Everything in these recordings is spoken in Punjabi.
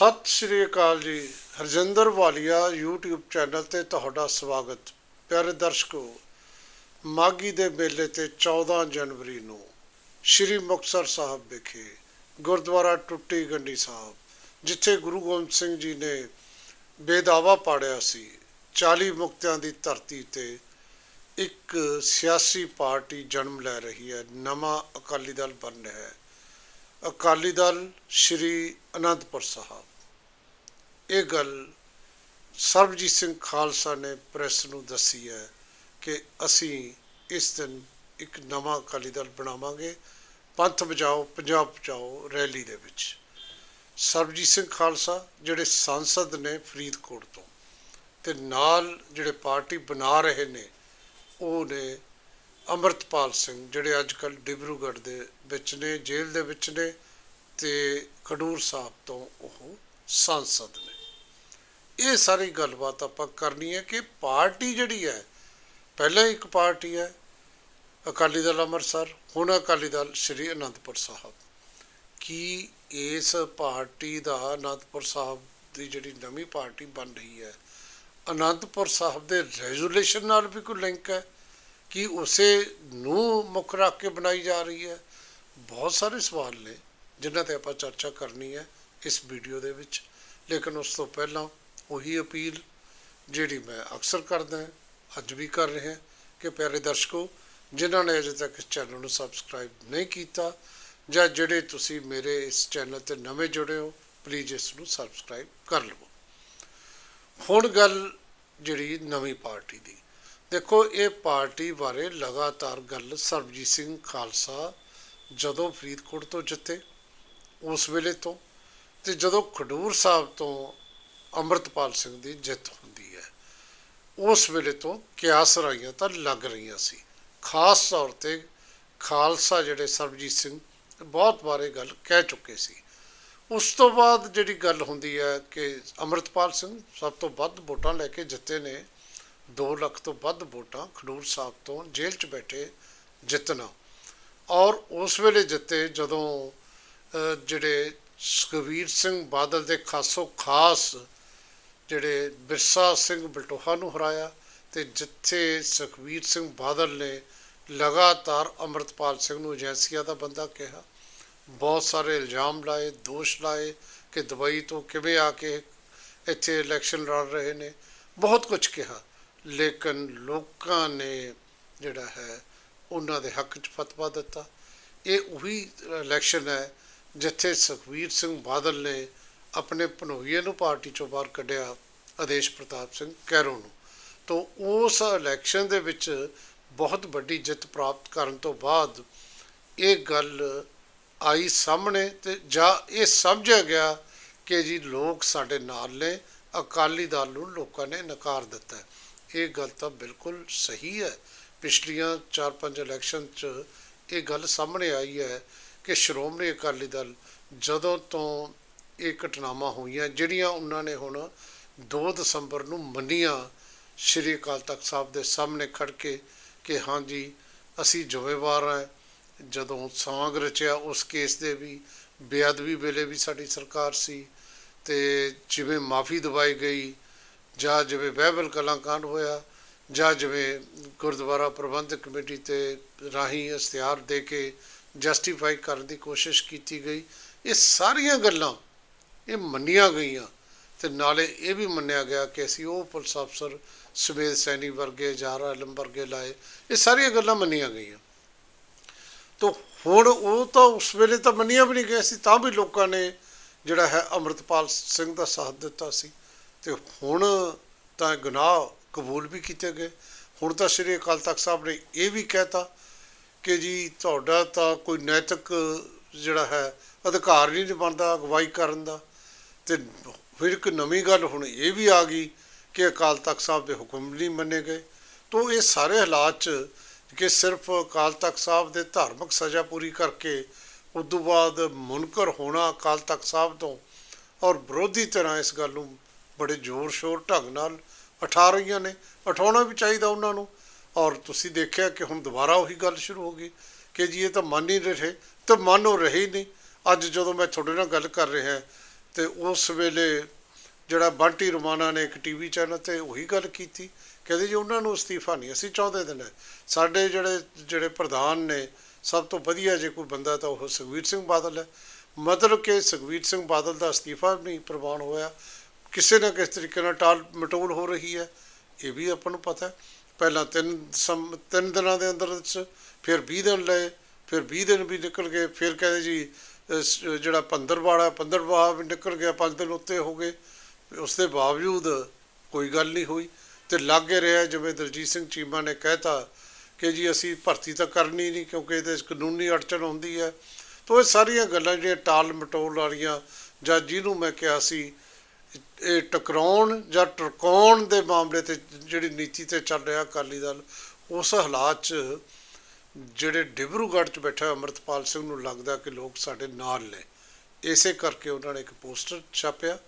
ਸਤਿ ਸ਼੍ਰੀ ਅਕਾਲ ਜੀ। ਹਰਜਿੰਦਰ ਵਾਲੀਆ YouTube ਚੈਨਲ ਤੇ ਤੁਹਾਡਾ ਸਵਾਗਤ। ਪਿਆਰੇ ਦਰਸ਼ਕੋ ਮਾਗੀ ਦੇ ਮੇਲੇ ਤੇ 14 ਜਨਵਰੀ ਨੂੰ ਸ਼੍ਰੀ ਮੁਕਤਸਰ ਸਾਹਿਬ ਵਿਖੇ ਗੁਰਦੁਆਰਾ ਟੁੱਟੀ ਗੰਢੀ ਸਾਹਿਬ, ਜਿੱਥੇ ਗੁਰੂ ਗੋਬਿੰਦ ਸਿੰਘ ਜੀ ਨੇ ਬੇਦਾਵਾ ਪਾੜਿਆ ਸੀ 40 ਮੁਕਤਿਆਂ ਦੀ ਧਰਤੀ ਤੇ ਇੱਕ ਸਿਆਸੀ ਪਾਰਟੀ ਜਨਮ ਲੈ ਰਹੀ ਹੈ, ਨਵਾਂ ਅਕਾਲੀ ਦਲ ਬਣ ਰਿਹਾ ਹੈ। ਅਕਾਲੀ ਦਲ ਸ਼੍ਰੀ ਅਨੰਦਪੁਰ ਸਾਹਿਬ। ਇਹ ਗੱਲ ਸਰਬਜੀਤ ਸਿੰਘ ਖਾਲਸਾ ਨੇ ਪ੍ਰੈਸ ਨੂੰ ਦੱਸੀ ਹੈ ਕਿ ਅਸੀਂ ਇਸ ਦਿਨ ਇੱਕ ਨਵਾਂ ਅਕਾਲੀ ਦਲ ਬਣਾਵਾਂਗੇ। ਪੰਥ ਬਚਾਓ ਪੰਜਾਬ ਬਚਾਓ ਰੈਲੀ ਦੇ ਵਿੱਚ। ਸਰਬਜੀਤ ਸਿੰਘ ਖਾਲਸਾ ਜਿਹੜੇ ਸੰਸਦ ਨੇ ਫਰੀਦਕੋਟ ਤੋਂ ਤੇ ਨਾਲ ਜਿਹੜੇ ਪਾਰਟੀ ਬਣਾ ਰਹੇ ਨੇ, ਉਹ ਨੇ ਅੰਮ੍ਰਿਤਪਾਲ ਸਿੰਘ ਜਿਹੜੇ ਅੱਜ ਕੱਲ ਡਿਬਰੂਗੜ੍ਹ ਦੇ ਵਿੱਚ ਨੇ, ਜੇਲ੍ਹ ਦੇ ਵਿੱਚ ਨੇ ਤੇ ਖਡੂਰ ਸਾਹਿਬ ਤੋਂ ਉਹ ਸੰਸਦ ਨੇ। ਇਹ ਸਾਰੀ ਗੱਲਬਾਤ ਆਪਾਂ ਕਰਨੀ ਹੈ ਕਿ ਪਾਰਟੀ ਜਿਹੜੀ ਹੈ, ਪਹਿਲਾਂ ਇੱਕ ਪਾਰਟੀ ਹੈ, ਅਕਾਲੀ ਦਲ ਅੰਮ੍ਰਿਤਸਰ, ਹੁਣ ਅਕਾਲੀ ਦਲ ਸ੍ਰੀ ਅਨੰਦਪੁਰ ਸਾਹਿਬ। ਕੀ ਇਸ ਪਾਰਟੀ ਦਾ ਅਨੰਦਪੁਰ ਸਾਹਿਬ ਦੀ ਜਿਹੜੀ ਨਵੀਂ ਪਾਰਟੀ ਬਣ ਰਹੀ ਹੈ, ਅਨੰਦਪੁਰ ਸਾਹਿਬ ਦੇ ਰੈਜ਼ੋਲੂਸ਼ਨ ਨਾਲ ਵੀ ਕੋਈ ਲਿੰਕ ਹੈ? ਕਿ ਉਸੇ ਨੂੰ ਮੁੱਖ ਰੱਖ ਕੇ ਬਣਾਈ ਜਾ ਰਹੀ ਹੈ? ਬਹੁਤ ਸਾਰੇ ਸਵਾਲ ਨੇ, ਜਿਨ੍ਹਾਂ ਤੇ ਆਪਾਂ ਚਰਚਾ ਕਰਨੀ ਹੈ ਇਸ ਵੀਡੀਓ ਦੇ ਵਿੱਚ। ਲੇਕਿਨ ਉਸ ਤੋਂ ਪਹਿਲਾਂ ਉਹੀ ਅਪੀਲ ਜਿਹੜੀ ਮੈਂ ਅਕਸਰ ਕਰਦਾ ਅੱਜ ਵੀ ਕਰ ਰਿਹਾ ਕਿ ਪਿਆਰੇ ਦਰਸ਼ਕੋ, ਜਿਨ੍ਹਾਂ ਨੇ ਅਜੇ ਤੱਕ ਇਸ ਚੈਨਲ ਨੂੰ ਸਬਸਕ੍ਰਾਈਬ ਨਹੀਂ ਕੀਤਾ ਜਾਂ ਜਿਹੜੇ ਤੁਸੀਂ ਮੇਰੇ ਇਸ ਚੈਨਲ ਤੇ ਨਵੇਂ ਜੁੜੇ ਹੋ ਪਲੀਜ਼ ਇਸ ਨੂੰ ਸਬਸਕ੍ਰਾਈਬ ਕਰ ਲਵੋ। ਹੁਣ ਗੱਲ ਜਿਹੜੀ ਨਵੀਂ ਪਾਰਟੀ ਦੀ। ਦੇਖੋ, ਇਹ ਪਾਰਟੀ ਬਾਰੇ ਲਗਾਤਾਰ ਗੱਲ ਸਰਬਜੀਤ ਸਿੰਘ ਖਾਲਸਾ ਜਦੋਂ ਫਰੀਦਕੋਟ ਤੋਂ ਜਿੱਤੇ, ਉਸ ਵੇਲੇ ਤੋਂ, ਤੇ ਜਦੋਂ ਖਡੂਰ ਸਾਹਿਬ ਤੋਂ ਅੰਮ੍ਰਿਤਪਾਲ ਸਿੰਘ ਦੀ ਜਿੱਤ ਹੁੰਦੀ ਹੈ। ਉਸ ਵੇਲੇ ਤੋਂ ਕਿਆਸ ਰਾਈਆਂ ਤਾਂ ਲੱਗ ਰਹੀਆਂ ਸੀ। ਖਾਸ ਤੌਰ ਤੇ ਖਾਲਸਾ ਜਿਹੜੇ ਸਰਬਜੀਤ ਸਿੰਘ ਬਹੁਤ ਬਾਰੇ ਗੱਲ ਕਹਿ ਚੁੱਕੇ ਸੀ। ਉਸ ਤੋਂ ਬਾਅਦ ਜਿਹੜੀ ਗੱਲ ਹੁੰਦੀ ਹੈ ਕਿ ਅੰਮ੍ਰਿਤਪਾਲ ਸਿੰਘ ਸਭ ਤੋਂ ਵੱਧ ਵੋਟਾਂ ਲੈ ਕੇ ਜਿੱਤੇ ਨੇ। 2 ਲੱਖ ਤੋਂ ਵੱਧ ਵੋਟਾਂ ਖਡੂਰ ਸਾਹਿਬ ਤੋਂ ਜੇਲ੍ਹ 'ਚ ਬੈਠੇ ਜਿੱਤਣਾ। ਔਰ ਉਸ ਵੇਲੇ ਜਿੱਤੇ ਜਦੋਂ ਜਿਹੜੇ ਸੁਖਬੀਰ ਸਿੰਘ ਬਾਦਲ ਦੇ ਖਾਸੋ ਖਾਸ ਜਿਹੜੇ ਬਿਰਸਾ ਸਿੰਘ ਬਲਟੋਹਾ ਨੂੰ ਹਰਾਇਆ ਤੇ ਜਿੱਥੇ ਸੁਖਬੀਰ ਸਿੰਘ ਬਾਦਲ ਨੇ ਲਗਾਤਾਰ ਅੰਮ੍ਰਿਤਪਾਲ ਸਿੰਘ ਨੂੰ ਏਜੰਸੀਆਂ ਦਾ ਬੰਦਾ ਕਿਹਾ, ਬਹੁਤ ਸਾਰੇ ਇਲਜ਼ਾਮ ਲਾਏ, ਦੋਸ਼ ਲਾਏ ਕਿ ਦੁਬਈ ਤੋਂ ਕਿਵੇਂ ਆ ਕੇ ਇੱਥੇ ਇਲੈਕਸ਼ਨ ਲੜ ਰਹੇ ਨੇ, ਬਹੁਤ ਕੁਝ ਕਿਹਾ। ਲੇਕਿਨ ਲੋਕਾਂ ਨੇ ਜਿਹੜਾ ਹੈ, ਉਹਨਾਂ ਦੇ ਹੱਕ 'ਚ ਫਤਵਾ ਦਿੱਤਾ। ਇਹ ਉਹੀ ਇਲੈਕਸ਼ਨ ਹੈ ਜਿੱਥੇ ਸੁਖਬੀਰ ਸਿੰਘ ਬਾਦਲ ਨੇ ਆਪਣੇ ਭਨੋਈਏ ਨੂੰ ਪਾਰਟੀ ਚੋਂ ਬਾਹਰ ਕੱਢਿਆ ਆਦੇਸ਼ ਪ੍ਰਤਾਪ ਸਿੰਘ ਕੈਰੋਂ ਨੂੰ। ਤੋਂ ਉਸ ਇਲੈਕਸ਼ਨ ਦੇ ਵਿੱਚ ਬਹੁਤ ਵੱਡੀ ਜਿੱਤ ਪ੍ਰਾਪਤ ਕਰਨ ਤੋਂ ਬਾਅਦ ਇਹ ਗੱਲ ਆਈ ਸਾਹਮਣੇ ਤੇ ਜਾਂ ਇਹ ਸਮਝਿਆ ਗਿਆ ਕਿ ਜੀ ਲੋਕ ਸਾਡੇ ਨਾਲ ਨੇ, ਅਕਾਲੀ ਦਲ ਨੂੰ ਲੋਕਾਂ ਨੇ ਨਕਾਰ ਦਿੱਤਾ। ਇਹ ਗੱਲ ਤਾਂ ਬਿਲਕੁਲ ਸਹੀ ਹੈ। ਪਿਛਲੀਆਂ 4-5 ਇਲੈਕਸ਼ਨ 'ਚ ਇਹ ਗੱਲ ਸਾਹਮਣੇ ਆਈ ਹੈ ਕਿ ਸ਼੍ਰੋਮਣੀ ਅਕਾਲੀ ਦਲ ਜਦੋਂ ਤੋਂ ਇਹ ਘਟਨਾਵਾਂ ਹੋਈਆਂ, ਜਿਹੜੀਆਂ ਉਹਨਾਂ ਨੇ ਹੁਣ 2 ਦਸੰਬਰ ਨੂੰ ਮੰਨੀਆਂ ਸ਼੍ਰੀ ਅਕਾਲ ਤਖਤ ਸਾਹਿਬ ਦੇ ਸਾਹਮਣੇ ਖੜ ਕੇ ਕਿ ਹਾਂਜੀ ਅਸੀਂ ਜ਼ਿੰਮੇਵਾਰ ਹਾਂ। ਜਦੋਂ ਸਾਂਗ ਰਚਿਆ, ਉਸ ਕੇਸ ਦੇ ਵੀ ਬੇਅਦਬੀ ਵੇਲੇ ਵੀ ਸਾਡੀ ਸਰਕਾਰ ਸੀ ਤੇ ਜਿਵੇਂ ਮਾਫੀ ਦਵਾਈ ਗਈ, ਜਾਂ ਜਿਵੇਂ ਬਹਿਬਲ ਕਲਾਂਕਾਂਡ ਹੋਇਆ, ਜਾਂ ਜਿਵੇਂ ਗੁਰਦੁਆਰਾ ਪ੍ਰਬੰਧਕ ਕਮੇਟੀ ਤੇ ਰਾਹੀਂ ਇਸ਼ਤਿਹਾਰ ਦੇ ਕੇ ਜਸਟੀਫਾਈ ਕਰਨ ਦੀ ਕੋਸ਼ਿਸ਼ ਕੀਤੀ ਗਈ, ਇਹ ਸਾਰੀਆਂ ਗੱਲਾਂ ਇਹ ਮੰਨੀਆਂ ਗਈਆਂ। ਤੇ ਨਾਲੇ ਇਹ ਵੀ ਮੰਨਿਆ ਗਿਆ ਕਿ ਅਸੀਂ ਉਹ ਪੁਲਿਸ ਅਫਸਰ ਸੁਮੇਧ ਸੈਣੀ ਵਰਗੇ ਜਾਰਾ ਆਲਮ ਵਰਗੇ ਲਾਏ। ਇਹ ਸਾਰੀਆਂ ਗੱਲਾਂ ਮੰਨੀਆਂ ਗਈਆਂ। ਤੋ ਹੁਣ ਉਹ ਤਾਂ ਉਸ ਵੇਲੇ ਤਾਂ ਮੰਨੀਆਂ ਵੀ ਨਹੀਂ ਗਈਆਂ ਸੀ, ਤਾਂ ਵੀ ਲੋਕਾਂ ਨੇ ਜਿਹੜਾ ਹੈ ਅੰਮ੍ਰਿਤਪਾਲ ਸਿੰਘ ਦਾ ਸਾਥ ਦਿੱਤਾ ਸੀ। ਤੇ ਹੁਣ ਤਾਂ ਗੁਨਾਹ ਕਬੂਲ ਵੀ ਕੀਤੇ ਗਏ। ਹੁਣ ਤਾਂ ਸ੍ਰੀ ਅਕਾਲ ਤਖਤ ਸਾਹਿਬ ਨੇ ਇਹ ਵੀ ਕਹਿਤਾ ਕਿ ਜੀ ਤੁਹਾਡਾ ਤਾਂ ਕੋਈ ਨੈਤਿਕ ਜਿਹੜਾ ਹੈ ਅਧਿਕਾਰ ਨਹੀਂ ਬਣਦਾ ਅਗਵਾਈ ਕਰਨ ਦਾ। ਤੇ ਫਿਰ ਇੱਕ ਨਵੀਂ ਗੱਲ ਹੁਣ ਇਹ ਵੀ ਆ ਗਈ ਕਿ ਅਕਾਲ ਤਖਤ ਸਾਹਿਬ ਦੇ ਹੁਕਮ ਨਹੀਂ ਮੰਨੇ ਗਏ। ਤੋਂ ਇਹ ਸਾਰੇ ਹਾਲਾਤ 'ਚ ਕਿ ਸਿਰਫ ਅਕਾਲ ਤਖਤ ਸਾਹਿਬ ਦੇ ਧਾਰਮਿਕ ਸਜ਼ਾ ਪੂਰੀ ਕਰਕੇ ਉਸ ਤੋਂ ਬਾਅਦ ਮੁਨਕਰ ਹੋਣਾ ਅਕਾਲ ਤਖਤ ਸਾਹਿਬ ਤੋਂ ਔਰ ਵਿਰੋਧੀ ਤਰ੍ਹਾਂ ਇਸ ਗੱਲ ਨੂੰ ਬੜੇ ਜ਼ੋਰ ਸ਼ੋਰ ਢੰਗ ਨਾਲ ਉਠਾ ਰਹੀਆਂ ਨੇ, ਉਠਾਉਣਾ ਵੀ ਚਾਹੀਦਾ ਉਹਨਾਂ ਨੂੰ। ਔਰ ਤੁਸੀਂ ਦੇਖਿਆ ਕਿ ਹੁਣ ਦੁਬਾਰਾ ਉਹੀ ਗੱਲ ਸ਼ੁਰੂ ਹੋ ਗਈ ਕਿ ਜੀ ਇਹ ਤਾਂ ਮੰਨ ਹੀ ਨਹੀਂ ਰਹੇ, ਤੇ ਮੰਨ ਉਹ ਰਹੇ ਹੀ ਨਹੀਂ। ਅੱਜ ਜਦੋਂ ਮੈਂ ਤੁਹਾਡੇ ਨਾਲ ਗੱਲ ਕਰ ਰਿਹਾ ਤੇ ਉਸ ਵੇਲੇ ਜਿਹੜਾ ਬੰਟੀ ਰਮਾਨਾ ਨੇ ਇੱਕ ਟੀਵੀ ਚੈਨਲ ਤੇ ਉਹੀ ਗੱਲ ਕੀਤੀ, ਕਹਿੰਦੇ ਜੀ ਉਹਨਾਂ ਨੂੰ ਅਸਤੀਫਾ ਨਹੀਂ, ਅਸੀਂ ਚਾਹੁੰਦੇ ਦਿਨ ਸਾਡੇ ਜਿਹੜੇ ਜਿਹੜੇ ਪ੍ਰਧਾਨ ਨੇ, ਸਭ ਤੋਂ ਵਧੀਆ ਜੇ ਕੋਈ ਬੰਦਾ ਤਾਂ ਉਹ ਸੁਖਵੀਰ ਸਿੰਘ ਬਾਦਲ ਹੈ। ਮਤਲਬ ਕਿ ਸੁਖਵੀਰ ਸਿੰਘ ਬਾਦਲ ਦਾ ਅਸਤੀਫਾ ਵੀ ਨਹੀਂ ਪ੍ਰਵਾਨ ਹੋਇਆ। ਕਿਸੇ ਨਾ ਕਿਸੇ ਤਰੀਕੇ ਨਾਲ ਟਾਲ ਮਟੋਲ ਹੋ ਰਹੀ ਹੈ, ਇਹ ਵੀ ਆਪਾਂ ਨੂੰ ਪਤਾ ਹੈ। ਪਹਿਲਾਂ ਤਿੰਨ ਸਮ, ਤਿੰਨ ਦਿਨਾਂ ਦੇ ਅੰਦਰ ਵਿੱਚ, ਫਿਰ 20 ਦਿਨ ਲਏ, ਫਿਰ 20 ਦਿਨ ਵੀ ਨਿਕਲ ਗਏ, ਫਿਰ ਕਹਿੰਦੇ ਜੀ ਜਿਹੜਾ ਪੰਦਰਵਾੜਾ ਪੰਦਰਵਾ ਵੀ ਨਿਕਲ ਗਿਆ, ਪੰਜ ਦਿਨ ਉੱਤੇ ਹੋ ਗਏ, ਉਸ ਦੇ ਬਾਵਜੂਦ ਕੋਈ ਗੱਲ ਨਹੀਂ ਹੋਈ। ਤੇ ਲਾਗੇ ਰਿਹਾ ਜਿਵੇਂ ਦਲਜੀਤ ਸਿੰਘ ਚੀਮਾ ਨੇ ਕਹਿਤਾ ਕਿ ਜੀ ਅਸੀਂ ਭਰਤੀ ਤਾਂ ਕਰਨੀ ਨਹੀਂ, ਕਿਉਂਕਿ ਇਹਦੇ 'ਚ ਕਾਨੂੰਨੀ ਅੜਚਨ ਹੁੰਦੀ ਹੈ। ਤੋ ਇਹ ਸਾਰੀਆਂ ਗੱਲਾਂ ਜਿਹੜੀਆਂ ਟਾਲ ਮਟੋਲ ਵਾਲੀਆਂ, ਜਾਂ ਜਿਹਨੂੰ ਮੈਂ ਕਿਹਾ ਸੀ, ਇਹ ਟਕਰਾਉਣ ਜਾਂ ਟਰਕਾਉਣ ਦੇ ਮਾਮਲੇ ਤੇ ਜਿਹੜੀ ਨੀਤੀ ਤੇ ਚੱਲ ਰਿਹਾ ਅਕਾਲੀ ਦਲ, ਉਸ ਹਾਲਾਤ 'ਚ ਜਿਹੜੇ ਡਿਬਰੂਗੜ੍ਹ 'ਚ ਬੈਠਾ ਅਮਰਤਪਾਲ ਸਿੰਘ ਨੂੰ ਲੱਗਦਾ ਕਿ ਲੋਕ ਸਾਡੇ ਨਾਲ ਨੇ। ਇਸੇ ਕਰਕੇ ਉਹਨਾਂ ਨੇ ਇੱਕ ਪੋਸਟਰ ਛਾਪਿਆ,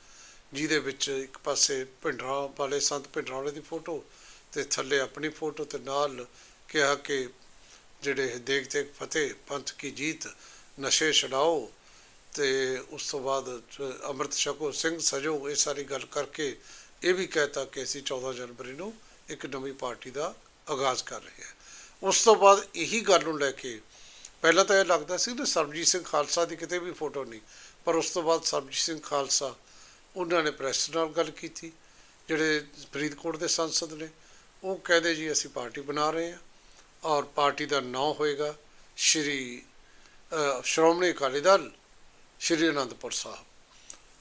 ਜਿਹਦੇ ਵਿੱਚ ਇੱਕ ਪਾਸੇ ਭਿੰਡਰਾਂ ਵਾਲੇ ਸੰਤ ਭਿੰਡਰਾਂ ਵਾਲੇ ਦੀ ਫੋਟੋ ਤੇ ਥੱਲੇ ਆਪਣੀ ਫੋਟੋ ਤੇ ਨਾਲ ਕਿਹਾ ਕਿ ਜਿਹੜੇ ਦੇਖ ਦੇਖ ਫਤਿਹ, ਪੰਥ ਕੀ ਜੀਤ, ਨਸ਼ੇ ਛਡਾਓ ਤੇ ਉਸ ਤੋਂ ਬਾਅਦ ਚ- ਅੰਮ੍ਰਿਤ ਛਕੋ ਸਿੰਘ ਸਜੋ, ਇਹ ਸਾਰੀ ਗੱਲ ਕਰਕੇ ਇਹ ਵੀ ਕਹਿਤਾ ਕਿ ਅਸੀਂ 14 ਜਨਵਰੀ ਨੂੰ ਇੱਕ ਨਵੀਂ ਪਾਰਟੀ ਦਾ ਆਗਾਜ਼ ਕਰ ਰਹੇ ਹਾਂ। ਉਸ ਤੋਂ ਬਾਅਦ ਇਹੀ ਗੱਲ ਨੂੰ ਲੈ ਕੇ ਪਹਿਲਾਂ ਤਾਂ ਇਹ ਲੱਗਦਾ ਸੀ ਕਿ ਸਰਬਜੀਤ ਸਿੰਘ ਖਾਲਸਾ ਦੀ ਕਿਤੇ ਵੀ ਫੋਟੋ ਨਹੀਂ, ਪਰ ਉਸ ਤੋਂ ਬਾਅਦ ਸਰਬਜੀਤ ਸਿੰਘ ਖਾਲਸਾ ਉਹਨਾਂ ਨੇ ਪ੍ਰੈਸ ਨਾਲ ਗੱਲ ਕੀਤੀ, ਜਿਹੜੇ ਫਰੀਦਕੋਟ ਦੇ ਸੰਸਦ ਨੇ, ਉਹ ਕਹਿੰਦੇ ਜੀ ਅਸੀਂ ਪਾਰਟੀ ਬਣਾ ਰਹੇ ਹਾਂ ਔਰ ਪਾਰਟੀ ਦਾ ਨਾਮ ਹੋਏਗਾ ਸ਼੍ਰੀ ਸ਼੍ਰੋਮਣੀ ਅਕਾਲੀ ਦਲ, ਸ਼੍ਰੀ ਅਨੰਦਪੁਰ ਸਾਹਿਬ।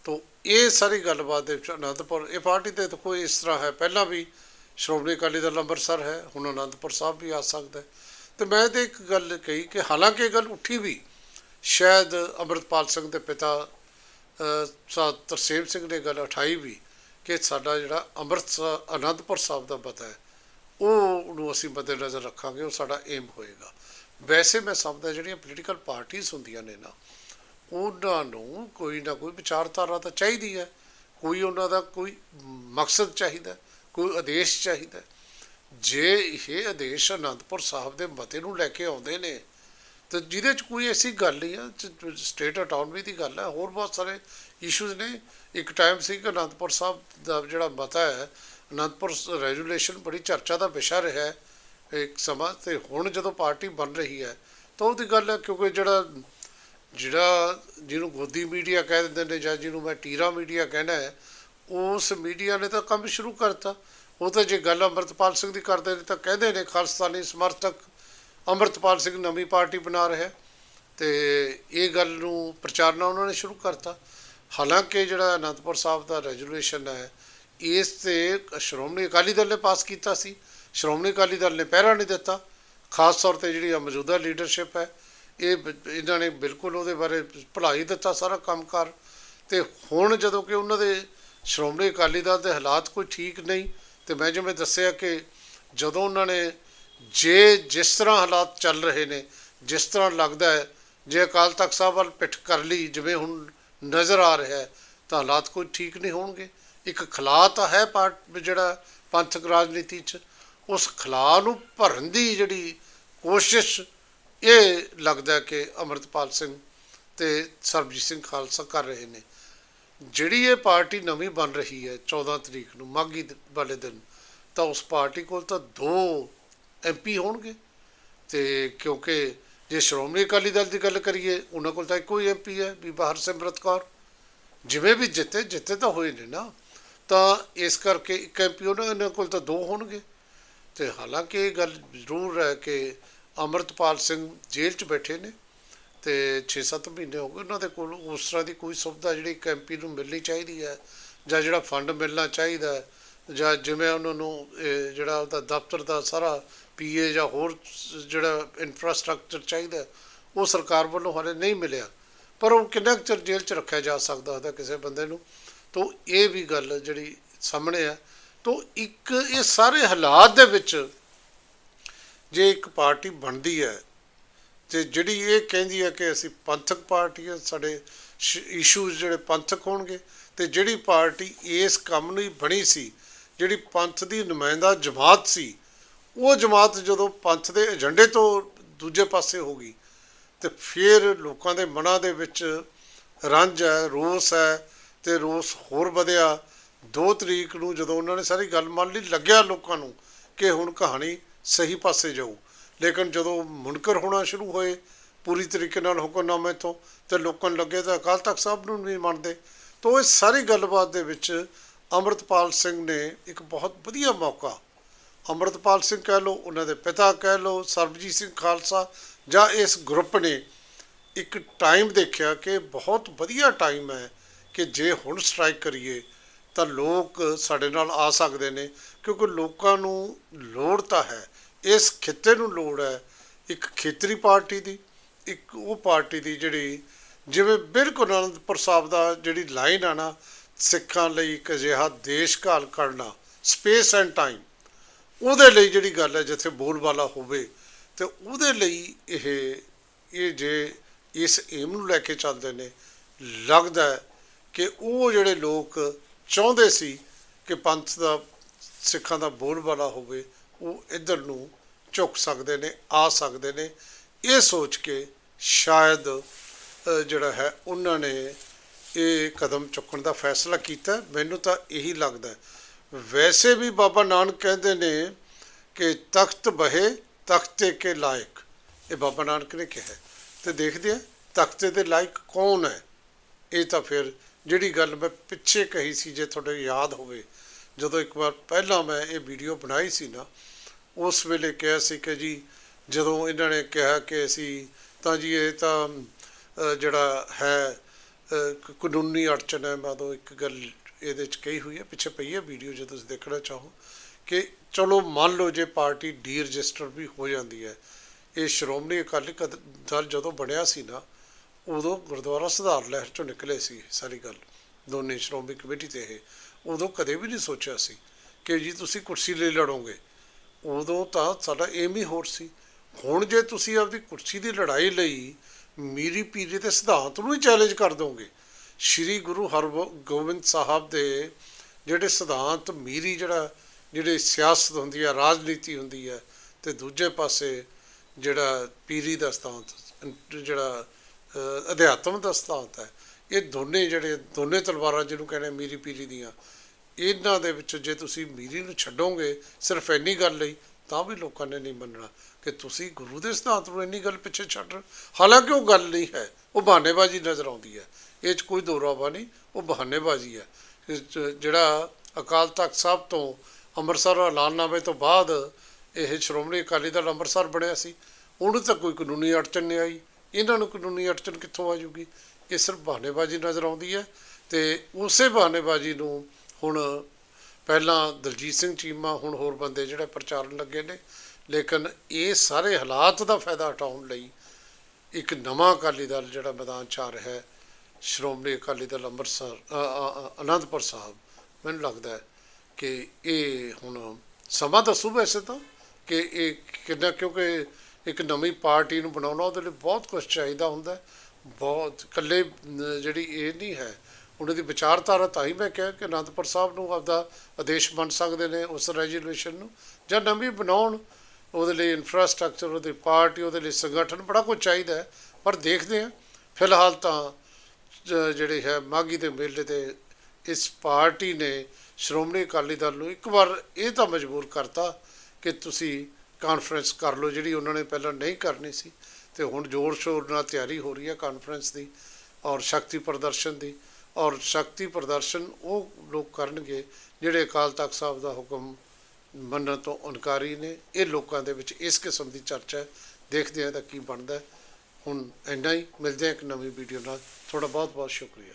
ਤੋਂ ਇਹ ਸਾਰੀ ਗੱਲਬਾਤ ਦੇ ਵਿੱਚ ਅਨੰਦਪੁਰ, ਇਹ ਪਾਰਟੀ ਤੇ ਤਾਂ ਕੋਈ ਇਸ ਤਰ੍ਹਾਂ ਹੈ, ਪਹਿਲਾਂ ਵੀ ਸ਼੍ਰੋਮਣੀ ਅਕਾਲੀ ਦਲ ਅੰਮ੍ਰਿਤਸਰ ਹੈ, ਹੁਣ ਅਨੰਦਪੁਰ ਸਾਹਿਬ ਵੀ ਆ ਸਕਦਾ ਹੈ। ਤੇ ਮੈਂ ਤੇ ਇੱਕ ਗੱਲ ਕਹੀ ਕਿ ਹਾਲਾਂਕਿ ਇਹ ਗੱਲ ਉੱਠੀ ਵੀ, ਸ਼ਾਇਦ ਅੰਮ੍ਰਿਤਪਾਲ ਸਿੰਘ ਦੇ ਪਿਤਾ ਸਾ ਤਰਸੇਮ ਸਿੰਘ ਨੇ ਗੱਲ ਉਠਾਈ ਵੀ ਕਿ ਸਾਡਾ ਜਿਹੜਾ ਅੰਮ੍ਰਿਤਸਰ, ਅਨੰਦਪੁਰ ਸਾਹਿਬ ਦਾ ਪਤਾ ਹੈ, ਉਹ ਨੂੰ ਅਸੀਂ ਮੱਦੇ ਨਜ਼ਰ ਰੱਖਾਂਗੇ, ਉਹ ਸਾਡਾ ਏਮ ਹੋਏਗਾ। ਵੈਸੇ ਮੈਂ ਸਮਝਦਾ ਜਿਹੜੀਆਂ ਪੋਲੀਟੀਕਲ ਪਾਰਟੀਆਂ ਹੁੰਦੀਆਂ ਨੇ ਨਾ, ਉਹਨਾਂ ਨੂੰ ਕੋਈ ਨਾ ਕੋਈ ਵਿਚਾਰਧਾਰਾ ਤਾਂ ਚਾਹੀਦੀ ਹੈ, ਕੋਈ ਉਹਨਾਂ ਦਾ ਕੋਈ ਮਕਸਦ ਚਾਹੀਦਾ ਕੋਈ ਆਦੇਸ਼ ਚਾਹੀਦਾ ਜੇ ਇਹ ਆਦੇਸ਼ ਅਨੰਦਪੁਰ ਸਾਹਿਬ ਦੇ ਮਤੇ ਨੂੰ ਲੈ ਕੇ ਆਉਂਦੇ ਨੇ, ਤੇ ਜਿਹਦੇ ਚ ਕੋਈ ਐਸੀ ਗੱਲ ਨਹੀਂ ਆ ਸਟੇਟ ਆਟੋਨਮੀ ਦੀ ਗੱਲ ਹੈ ਹੋਰ ਬਹੁਤ ਸਾਰੇ ਇਸ਼ੂਜ਼ ਨੇ। ਇੱਕ ਟਾਈਮ ਸੀ ਕਿ ਅਨੰਦਪੁਰ ਸਾਹਿਬ ਦਾ ਜਿਹੜਾ ਮਤਾ ਹੈ, ਅਨੰਦਪੁਰ ਰੈਜੂਲੇਸ਼ਨ ਬੜੀ ਚਰਚਾ ਦਾ ਵਿਸ਼ਾ ਰਿਹਾ ਹੈ ਇੱਕ ਸਮਾਂ, ਤੇ ਹੁਣ ਜਦੋਂ ਪਾਰਟੀ ਬਣ ਰਹੀ ਹੈ, ਤਾਂ ਉਹਦੀ ਗੱਲ ਹੈ ਕਿਉਂਕਿ ਜਿਹੜਾ ਜਿਹੜਾ ਜਿਹਨੂੰ ਗੋਦੀ ਮੀਡੀਆ ਕਹਿ ਦਿੰਦੇ ਨੇ ਜਾਂ ਜਿਹਨੂੰ ਮੈਂ ਟੀਰਾ ਮੀਡੀਆ ਕਹਿਣਾ ਹੈ ਉਸ ਮੀਡੀਆ ਨੇ ਤਾਂ ਕੰਮ ਸ਼ੁਰੂ ਕਰਤਾ। ਉਹ ਤਾਂ ਜੇ ਗੱਲ ਅੰਮ੍ਰਿਤਪਾਲ ਸਿੰਘ ਦੀ ਕਰਦੇ ਨੇ ਤਾਂ ਕਹਿੰਦੇ ਨੇ, ਖਾਲਸਤਾਨੀ ਸਮਰਥਕ ਅੰਮ੍ਰਿਤਪਾਲ ਸਿੰਘ ਨਵੀਂ ਪਾਰਟੀ ਬਣਾ ਰਿਹਾ ਹੈ। ਤੇ ਇਹ ਗੱਲ ਨੂੰ ਪ੍ਰਚਾਰਨਾ ਉਹਨਾਂ ਨੇ ਸ਼ੁਰੂ ਕਰਤਾ। ਹਾਲਾਂਕਿ ਜਿਹੜਾ ਅਨੰਦਪੁਰ ਸਾਹਿਬ ਦਾ ਰੈਜੂਲੇਸ਼ਨ ਹੈ, ਇਸ ਤੇ ਸ਼੍ਰੋਮਣੀ ਅਕਾਲੀ ਦਲ ਨੇ ਪਾਸ ਕੀਤਾ ਸੀ। ਸ਼੍ਰੋਮਣੀ ਅਕਾਲੀ ਦਲ ਨੇ ਪਹਿਰਾ ਨਹੀਂ ਦਿੱਤਾ। ਖਾਸ ਤੌਰ ਤੇ ਜਿਹੜੀ ਆ ਮੌਜੂਦਾ ਲੀਡਰਸ਼ਿਪ ਹੈ, ਇਹ ਬ- ਇਹਨਾਂ ਨੇ ਬਿਲਕੁਲ ਉਹਦੇ ਬਾਰੇ ਭੁਲਾਈ ਦਿੱਤਾ ਸਾਰਾ ਕੰਮਕਾਰ। ਤੇ ਹੁਣ ਜਦੋਂ ਕਿ ਉਹਨਾਂ ਦੇ ਸ਼੍ਰੋਮਣੀ ਅਕਾਲੀ ਦਲ ਦੇ ਹਾਲਾਤ ਕੋਈ ਠੀਕ ਨਹੀਂ ਤੇ ਮੈਂ ਜਿਵੇਂ ਦੱਸਿਆ ਕਿ ਜਦੋਂ ਉਹਨਾਂ ਨੇ ਜੇ ਜਿਸ ਤਰ੍ਹਾਂ ਹਾਲਾਤ ਚੱਲ ਰਹੇ ਨੇ, ਜਿਸ ਤਰ੍ਹਾਂ ਲੱਗਦਾ ਹੈ, ਜੇ ਅਕਾਲ ਤਖਤ ਸਾਹਿਬ ਵੱਲ ਪਿੱਠ ਕਰ ਲਈ, ਜਿਵੇਂ ਹੁਣ ਨਜ਼ਰ ਆ ਰਿਹਾ ਹੈ, ਤਾਂ ਹਾਲਾਤ ਕੋਈ ਠੀਕ ਨਹੀਂ ਹੋਣਗੇ। ਇੱਕ ਖਲਾ ਤਾਂ ਹੈ ਪਾਰਟ ਜਿਹੜਾ ਪੰਥਕ ਰਾਜਨੀਤੀ 'ਚ, ਉਸ ਖਲਾ ਨੂੰ ਭਰਨ ਦੀ ਜਿਹੜੀ ਕੋਸ਼ਿਸ਼ ਇਹ ਲੱਗਦਾ ਕਿ ਅਮਰਤਪਾਲ ਸਿੰਘ ਤੇ ਸਰਬਜੀਤ ਸਿੰਘ ਖਾਲਸਾ ਕਰ ਰਹੇ ਨੇ। ਜਿਹੜੀ ਇਹ ਪਾਰਟੀ ਨਵੀਂ ਬਣ ਰਹੀ ਹੈ 14 ਤਰੀਕ ਨੂੰ, ਮਾਘੀ ਵਾਲੇ ਦਿਨ, ਤਾਂ ਉਸ ਪਾਰਟੀ ਕੋਲ ਤਾਂ ਦੋ ਐਮਪੀ ਹੋਣਗੇ। ਤੇ ਕਿਉਂਕਿ ਜੇ ਸ਼੍ਰੋਮਣੀ ਅਕਾਲੀ ਦਲ ਦੀ ਗੱਲ ਕਰੀਏ, ਉਹਨਾਂ ਕੋਲ ਤਾਂ ਇੱਕੋ ਹੀ ਐਮਪੀ ਹੈ ਬੀਬਾ ਹਰਸਿਮਰਤ ਕੌਰ। ਜਿਵੇਂ ਵੀ ਜਿੱਤੇ ਜਿੱਤੇ ਤਾਂ ਹੋਏ ਨੇ ਨਾ। ਤਾਂ ਇਸ ਕਰਕੇ ਇੱਕ ਐਮਪੀ ਉਹਨਾਂ ਕੋਲ ਤਾਂ ਦੋ ਹੋਣਗੇ। ਤੇ ਹਾਲਾਂਕਿ ਇਹ ਗੱਲ ਜ਼ਰੂਰ ਹੈ ਕਿ ਅਮਰਤਪਾਲ ਸਿੰਘ ਜੇਲ੍ਹ 'ਚ ਬੈਠੇ ਨੇ। ਤੇ 6-7 ਮਹੀਨੇ ਹੋ ਗਏ ਉਹਨਾਂ ਦੇ ਕੋਲ ਉਸ ਤਰ੍ਹਾਂ ਦੀ ਕੋਈ ਸੁਵਿਧਾ ਜਿਹੜੀ ਇੱਕ ਨੂੰ ਮਿਲਣੀ ਚਾਹੀਦੀ ਹੈ ਜਾਂ ਜਿਹੜਾ ਫੰਡ ਮਿਲਣਾ ਚਾਹੀਦਾ ਹੈ, ਜਾਂ ਜਿਵੇਂ ਉਹਨਾਂ ਨੂੰ ਜਿਹੜਾ ਉਹਦਾ ਦਫ਼ਤਰ ਦਾ ਸਾਰਾ ਪੀਏ ਜਾਂ ਹੋਰ ਜਿਹੜਾ ਇਨਫਰਾਸਟ੍ਰਕਚਰ ਚਾਹੀਦਾ ਉਹ ਸਰਕਾਰ ਵੱਲੋਂ ਹਾਲੇ ਨਹੀਂ ਮਿਲਿਆ। ਪਰ ਉਹ ਕਿੰਨਾ ਕੁ ਚਿਰ ਜੇਲ੍ਹ 'ਚ ਰੱਖਿਆ ਜਾ ਸਕਦਾ ਉਹਦਾ ਕਿਸੇ ਬੰਦੇ ਨੂੰ ਤਾਂ ਇਹ ਵੀ ਗੱਲ ਜਿਹੜੀ ਸਾਹਮਣੇ ਆ ਤਾਂ ਇੱਕ ਇਹ ਸਾਰੇ ਹਾਲਾਤ ਦੇ ਵਿੱਚ ਜੇ ਇੱਕ ਪਾਰਟੀ ਬਣਦੀ ਹੈ ਤੇ ਜਿਹੜੀ ਇਹ ਕਹਿੰਦੀ ਹੈ ਕਿ ਅਸੀਂ ਪੰਥਕ ਪਾਰਟੀ ਹੈ ਸਾਡੇ ਇਸ਼ੂਜ਼ ਜਿਹੜੇ ਪੰਥਕ ਹੋਣਗੇ ਤੇ ਜਿਹੜੀ ਪਾਰਟੀ ਇਸ ਕੰਮ ਲਈ ਬਣੀ ਸੀ, ਜਿਹੜੀ ਪੰਥ ਦੀ ਨੁਮਾਇੰਦਾ ਜਮਾਤ ਸੀ, ਉਹ ਜਮਾਤ ਜਦੋਂ ਪੰਥ ਦੇ ਏਜੰਡੇ ਤੋਂ ਦੂਜੇ ਪਾਸੇ ਹੋ ਗਈ, ਤੇ ਫਿਰ ਲੋਕਾਂ ਦੇ ਮਨਾਂ ਦੇ ਵਿੱਚ ਰੰਜ ਹੈ, ਰੋਸ ਹੈ ਤੇ ਰੋਸ ਹੋਰ ਵਧਿਆ। 2 ਤਰੀਕ ਨੂੰ ਜਦੋਂ ਉਹਨਾਂ ਨੇ ਸਾਰੀ ਗੱਲ ਮੰਨ ਲਈ, ਲੱਗਿਆ ਲੋਕਾਂ ਨੂੰ ਕਿ ਹੁਣ ਕਹਾਣੀ ਸਹੀ ਪਾਸੇ ਜਾਊ। ਲੇਕਿਨ ਜਦੋਂ ਮੁਨਕਰ ਹੋਣਾ ਸ਼ੁਰੂ ਹੋਏ, ਪੂਰੀ ਤਰੀਕੇ ਨਾਲ ਹੁਕਮਨਾਮੇ ਤੋਂ ਤੇ ਲੋਕਾਂ ਨੂੰ ਲੱਗੇ ਤਾਂ ਅਕਾਲ ਤਖਤ ਸਾਹਿਬ ਨੂੰ ਵੀ ਮੰਨਦੇ। ਤਾਂ ਇਹ ਸਾਰੀ ਗੱਲਬਾਤ ਦੇ ਵਿੱਚ ਅੰਮ੍ਰਿਤਪਾਲ ਸਿੰਘ ਨੇ ਇੱਕ ਬਹੁਤ ਵਧੀਆ ਮੌਕਾ। ਅੰਮ੍ਰਿਤਪਾਲ ਸਿੰਘ ਕਹਿ ਲਓ, ਉਹਨਾਂ ਦੇ ਪਿਤਾ ਕਹਿ ਲਓ, ਸਰਬਜੀਤ ਸਿੰਘ ਖਾਲਸਾ ਜਾਂ ਇਸ ਗਰੁੱਪ ਨੇ ਇੱਕ ਟਾਈਮ ਦੇਖਿਆ ਕਿ ਬਹੁਤ ਵਧੀਆ ਟਾਈਮ ਹੈ ਕਿ ਜੇ ਹੁਣ ਸਟ੍ਰਾਈਕ ਕਰੀਏ ਤਾਂ ਲੋਕ ਸਾਡੇ ਨਾਲ ਆ ਸਕਦੇ ਨੇ, ਕਿਉਂਕਿ ਲੋਕਾਂ ਨੂੰ ਲੋੜ ਤਾਂ ਹੈ। ਇਸ ਖਿੱਤੇ ਨੂੰ ਲੋੜ ਹੈ ਇੱਕ ਖੇਤਰੀ ਪਾਰਟੀ ਦੀ, ਇੱਕ ਉਹ ਪਾਰਟੀ ਦੀ ਜਿਹੜੀ ਜਿਵੇਂ ਬਿਲਕੁਲ ਅਨੰਦਪੁਰ ਸਾਹਿਬ ਦਾ ਜਿਹੜੀ ਲਾਈਨ ਆ ਨਾ, ਸਿੱਖਾਂ ਲਈ ਇੱਕ ਅਜਿਹਾ ਦੇਸ਼ ਘਾਲ ਕਰਨਾ ਸਪੇਸ ਐਂਡ ਟਾਈਮ ਉਹਦੇ ਲਈ ਜਿਹੜੀ ਗੱਲ ਹੈ ਜਿੱਥੇ ਬੋਲਬਾਲਾ ਹੋਵੇ, ਤੇ ਉਹਦੇ ਲਈ ਇਹ ਇਹ ਜੇ ਇਸ ਏਮ ਨੂੰ ਲੈ ਕੇ ਚੱਲਦੇ ਨੇ, ਲੱਗਦਾ ਕਿ ਉਹ ਜਿਹੜੇ ਲੋਕ ਚਾਹੁੰਦੇ ਸੀ ਕਿ ਪੰਥ ਦਾ, ਸਿੱਖਾਂ ਦਾ ਬੋਲਬਾਲਾ ਹੋਵੇ ਉਹ ਇੱਧਰ ਨੂੰ ਝੁਕ ਸਕਦੇ ਨੇ, ਆ ਸਕਦੇ ਨੇ। ਇਹ ਸੋਚ ਕੇ ਸ਼ਾਇਦ ਜਿਹੜਾ ਹੈ, ਉਹਨਾਂ ਨੇ ਇਹ ਕਦਮ ਚੁੱਕਣ ਦਾ ਫੈਸਲਾ ਕੀਤਾ। ਮੈਨੂੰ ਤਾਂ ਇਹੀ ਲੱਗਦਾ ਵੈਸੇ ਵੀ ਬਾਬਾ ਨਾਨਕ ਕਹਿੰਦੇ ਨੇ ਕਿ ਤਖਤ ਬਹੇ, ਤਖਤੇ ਕੇ ਲਾਇਕ। ਇਹ ਬਾਬਾ ਨਾਨਕ ਨੇ ਕਿਹਾ ਹੈ। ਤੇ ਦੇਖਦੇ ਆ ਤਖਤੇ ਦੇ ਲਾਇਕ ਕੌਣ ਹੈ? ਇਹ ਤਾਂ ਫਿਰ ਜਿਹੜੀ ਗੱਲ ਮੈਂ ਪਿੱਛੇ ਕਹੀ ਸੀ, ਜੇ ਤੁਹਾਡੇ ਯਾਦ ਹੋਵੇ ਜਦੋਂ ਇੱਕ ਵਾਰ ਪਹਿਲਾਂ ਮੈਂ ਇਹ ਵੀਡੀਓ ਬਣਾਈ ਸੀ ਨਾ, ਉਸ ਵੇਲੇ ਕਿਹਾ ਸੀ ਕਿ ਜੀ ਜਦੋਂ ਇਹਨਾਂ ਨੇ ਕਿਹਾ ਕਿ ਅਸੀਂ ਤਾਂ ਜੀ ਇਹ ਤਾਂ ਜਿਹੜਾ ਹੈ ਕਾਨੂੰਨੀ ਅੜਚਨ ਹੈ, ਮੈਂ ਉਦੋਂ ਇੱਕ ਗੱਲ ਇਹਦੇ ਚ ਕਹੀ ਹੋਈ ਹੈ, ਪਿੱਛੇ ਪਈ ਹੈ ਵੀਡੀਓ ਜੇ ਤੁਸੀਂ ਦੇਖਣਾ ਚਾਹੋ, ਕਿ ਚਲੋ ਮੰਨ ਲਓ ਜੇ ਪਾਰਟੀ ਡੀ ਰਜਿਸਟਰ ਵੀ ਹੋ ਜਾਂਦੀ ਹੈ, ਇਹ ਸ਼੍ਰੋਮਣੀ ਅਕਾਲੀ ਕਦ- ਦਲ ਜਦੋਂ ਬਣਿਆ ਸੀ ਨਾ, ਉਦੋਂ ਗੁਰਦੁਆਰਾ ਸੁਧਾਰ ਲਹਿਰ ਚੋਂ ਨਿਕਲੇ ਸੀ ਇਹ ਸਾਰੀ ਗੱਲ। ਦੋਨੇ ਸ਼੍ਰੋਮਣੀ ਕਮੇਟੀ ਤੇ ਇਹ, ਉਦੋਂ ਕਦੇ ਵੀ ਨਹੀਂ ਸੋਚਿਆ ਸੀ ਕਿ ਜੀ ਤੁਸੀਂ ਕੁਰਸੀ ਲਈ ਲੜੋਗੇ। ਉਦੋਂ ਤਾਂ ਸਾਡਾ ਏਮ ਹੀ ਹੋਰ ਸੀ। ਹੁਣ ਜੇ ਤੁਸੀਂ ਆਪਦੀ ਕੁਰਸੀ ਦੀ ਲੜਾਈ ਲਈ ਮੀਰੀ ਪੀਰੀ ਦੇ ਸਿਧਾਂਤ ਨੂੰ ਹੀ ਚੈਲੰਜ ਕਰ ਦੋਗੇ, ਸ੍ਰੀ ਗੁਰੂ ਹਰਗੋਬਿੰਦ ਸਾਹਿਬ ਦੇ ਜਿਹੜੇ ਸਿਧਾਂਤ, ਮੀਰੀ ਜਿਹੜਾ, ਜਿਹੜੇ ਸਿਆਸਤ ਹੁੰਦੀ ਹੈ ਰਾਜਨੀਤੀ ਹੁੰਦੀ ਹੈ ਤੇ ਦੂਜੇ ਪਾਸੇ ਜਿਹੜਾ ਪੀਰੀ ਦਾ ਸਿਧਾਂਤ, ਜਿਹੜਾ ਅਧਿਆਤਮ ਦਾ ਸਿਧਾਂਤ ਹੈ ਇਹ ਦੋਨੇ ਜਿਹੜੇ, ਦੋਨੇ ਤਲਵਾਰਾਂ ਜਿਹਨੂੰ ਕਹਿੰਦੇ ਮੀਰੀ ਪੀਰੀ ਦੀਆਂ, ਇਹਨਾਂ ਦੇ ਵਿੱਚ ਜੇ ਤੁਸੀਂ ਮੀਰੀ ਨੂੰ ਛੱਡੋਗੇ ਸਿਰਫ ਇੰਨੀ ਗੱਲ ਲਈ, ਤਾਂ ਵੀ ਲੋਕਾਂ ਨੇ ਨਹੀਂ ਮੰਨਣਾ ਕਿ ਤੁਸੀਂ ਗੁਰੂ ਦੇ ਸਿਧਾਂਤ ਨੂੰ ਇੰਨੀ ਗੱਲ ਪਿੱਛੇ ਛੱਡ ਹਾਲਾਂਕਿ ਉਹ ਗੱਲ ਨਹੀਂ ਹੈ, ਉਹ ਬਹਾਨੇਬਾਜ਼ੀ ਨਜ਼ਰ ਆਉਂਦੀ ਹੈ। ਇਹ 'ਚ ਕੋਈ ਦੋਰਾਵਾ ਨਹੀਂ, ਉਹ ਬਹਾਨੇਬਾਜ਼ੀ ਹੈ। ਜਿਹੜਾ ਅਕਾਲ ਤਖਤ ਸਾਹਿਬ ਤੋਂ ਅੰਮ੍ਰਿਤਸਰ ਐਲਾਨਨਾਮੇ ਤੋਂ ਬਾਅਦ ਇਹ ਸ਼੍ਰੋਮਣੀ ਅਕਾਲੀ ਦਲ ਅੰਮ੍ਰਿਤਸਰ ਬਣਿਆ ਸੀ, ਉਹਨੂੰ ਤਾਂ ਕੋਈ ਕਾਨੂੰਨੀ ਅੜਚਨ ਨਹੀਂ ਆਈ। ਇਹਨਾਂ ਨੂੰ ਕਾਨੂੰਨੀ ਅੜਚਨ ਕਿੱਥੋਂ ਆ ਜੂਗੀ ਇਹ ਸਿਰਫ ਬਹਾਨੇਬਾਜ਼ੀ ਨਜ਼ਰ ਆਉਂਦੀ ਹੈ ਤੇ ਉਸੇ ਬਹਾਨੇਬਾਜ਼ੀ ਨੂੰ ਹੁਣ ਪਹਿਲਾਂ ਦਲਜੀਤ ਸਿੰਘ ਚੀਮਾ, ਹੁਣ ਹੋਰ ਬੰਦੇ ਜਿਹੜੇ ਪ੍ਰਚਾਰਨ ਲੱਗੇ ਨੇ, ਲੇਕਿਨ ਇਹ ਸਾਰੇ ਹਾਲਾਤ ਦਾ ਫਾਇਦਾ ਉਠਾਉਣ ਲਈ ਇੱਕ ਨਵਾਂ ਅਕਾਲੀ ਦਲ ਜਿਹੜਾ ਮੈਦਾਨ 'ਚ ਆ ਰਿਹਾ ਹੈ, ਸ਼੍ਰੋਮਣੀ ਅਕਾਲੀ ਦਲ ਅੰਮ੍ਰਿਤਸਰ ਅਨੰਦਪੁਰ ਸਾਹਿਬ, ਮੈਨੂੰ ਲੱਗਦਾ ਕਿ ਇਹ ਹੁਣ ਸਮਾਂ ਦੱਸੂ ਵੈਸੇ ਤਾਂ ਕਿ ਇਹ ਕਿੰਨਾ, ਕਿਉਂਕਿ ਇੱਕ ਨਵੀਂ ਪਾਰਟੀ ਨੂੰ ਬਣਾਉਣਾ ਉਹਦੇ ਲਈ ਬਹੁਤ ਕੁਝ ਚਾਹੀਦਾ ਹੁੰਦਾ ਬਹੁਤ ਇਕੱਲੇ ਜਿਹੜੀ ਇਹ ਨਹੀਂ ਹੈ। ਉਹਨਾਂ ਦੀ ਵਿਚਾਰਧਾਰਾ ਤਾਂ ਹੀ ਮੈਂ ਕਿਹਾ ਕਿ ਅਨੰਦਪੁਰ ਸਾਹਿਬ ਨੂੰ ਆਪਦਾ ਆਦੇਸ਼ ਬਣ ਸਕਦੇ ਨੇ ਉਸ ਰੈਜੂਲੇਸ਼ਨ ਨੂੰ, ਜਾਂ ਨਵੀਂ ਬਣਾਉਣ। ਉਹਦੇ ਲਈ ਇਨਫਰਾਸਟ੍ਰਕਚਰ ਉਹਦੀ ਪਾਰਟੀ, ਉਹਦੇ ਲਈ ਸੰਗਠਨ ਬੜਾ ਕੁਝ ਚਾਹੀਦਾ ਹੈ। ਪਰ ਦੇਖਦੇ ਹਾਂ। ਫਿਲਹਾਲ ਤਾਂ ਜਿਹੜੇ ਹੈ ਮਾਗੀ ਦੇ ਮੇਲੇ ਤੇ ਇਸ ਪਾਰਟੀ ਨੇ ਸ਼੍ਰੋਮਣੀ ਅਕਾਲੀ ਦਲ ਨੂੰ ਇੱਕ ਵਾਰ ਇਹ ਤਾਂ ਮਜਬੂਰ ਕਰਤਾ ਕਿ ਤੁਸੀਂ ਕਾਨਫਰੰਸ ਕਰ ਲਓ, ਜਿਹੜੀ ਉਹਨਾਂ ਨੇ ਪਹਿਲਾਂ ਨਹੀਂ ਕਰਨੀ ਸੀ। ਤੇ ਹੁਣ ਜ਼ੋਰ ਸ਼ੋਰ ਨਾਲ ਤਿਆਰੀ ਹੋ ਰਹੀ ਹੈ ਕਾਨਫਰੰਸ ਦੀ ਔਰ ਸ਼ਕਤੀ ਪ੍ਰਦਰਸ਼ਨ ਦੀ ਔਰ ਸ਼ਕਤੀ ਪ੍ਰਦਰਸ਼ਨ ਉਹ ਲੋਕ ਕਰਨਗੇ ਜਿਹੜੇ ਅਕਾਲ ਤਖਤ ਸਾਹਿਬ ਦਾ ਹੁਕਮ ਮੰਨਣ ਤੋਂ ਇਨਕਾਰੀ ਨੇ। ਇਹ ਲੋਕਾਂ ਦੇ ਵਿੱਚ ਇਸ ਕਿਸਮ ਦੀ ਚਰਚਾ ਦੇਖਦੇ ਹਾਂ ਤਾਂ ਕੀ ਬਣਦਾ ਹੁਣ ਇੰਨਾ ਹੀ। ਮਿਲਦੇ ਹਾਂ ਇੱਕ ਨਵੀਂ ਵੀਡੀਓ ਨਾਲ। ਤੁਹਾਡਾ ਬਹੁਤ ਬਹੁਤ ਸ਼ੁਕਰੀਆ।